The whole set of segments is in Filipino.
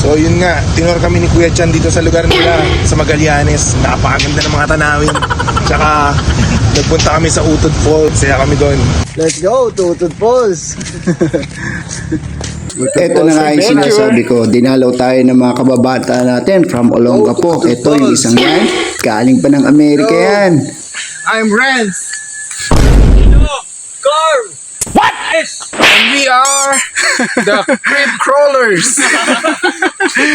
So yun nga, tinor kami ni Kuya Chan dito sa lugar nila, sa Magallanes. Napakaganda ng mga tanawin. Tsaka nagpunta kami sa Utod Falls, saya kami doon. Let's go, Tutut Falls. Ito na nga yung sinasabi ko, dinalaw tayo ng mga kababata natin from Olongapo. Ito yung isang yan, galing pa ng Amerika yan. I'm Renz! Is? And we are the Crib Crawlers!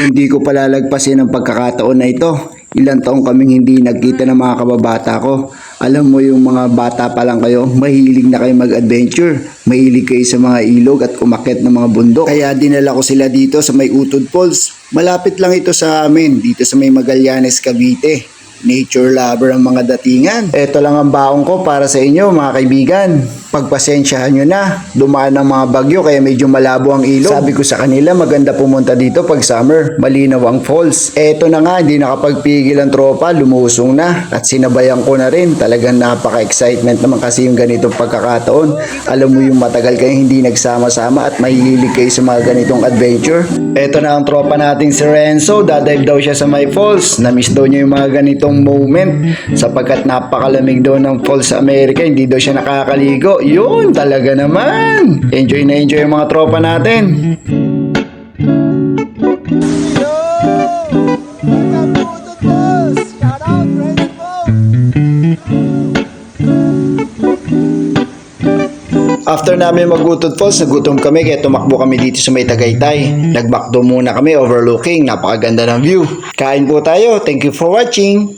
Hindi ko palalagpasin ang pagkakataon na ito. Ilang taong kaming hindi nagkita ng mga kababata ko. Alam mo yung mga bata pa lang kayo, mahilig na kayo mag-adventure. Mahilig kayo sa mga ilog at umakyat ng mga bundok. Kaya dinala ko sila dito sa may Utod Falls. Malapit lang ito sa amin, dito sa may Magallanes, Cavite. Nature lover ang mga datingan. Ito lang ang baong ko para sa inyo mga kaibigan. Pagpasensyahan nyo na, dumaan ang mga bagyo kaya medyo malabo ang ilog. Sabi ko sa kanila maganda pumunta dito pag summer, malinaw ang falls. Eto na nga, hindi nakapagpigil ang tropa, lumusong na at sinabayan ko na rin. Talagang napaka-excitement naman kasi yung ganitong pagkakataon. Alam mo yung matagal kayo hindi nagsama-sama at mahilig kayo sa mga ganitong adventure. Eto na ang tropa nating si Renzo, dadive daw siya sa may falls. Namiss daw niya yung mga ganitong moment sapagkat napakalamig daw ng falls sa Amerika, hindi daw siya nakakaligo. Yun, talaga naman. Enjoy na enjoy yung mga tropa natin. After namin magutod falls, nagutom kami kaya tumakbo kami dito sa may Tagaytay. Nagbakdo muna kami overlooking, napakaganda ng view. Kain po tayo. Thank you for watching.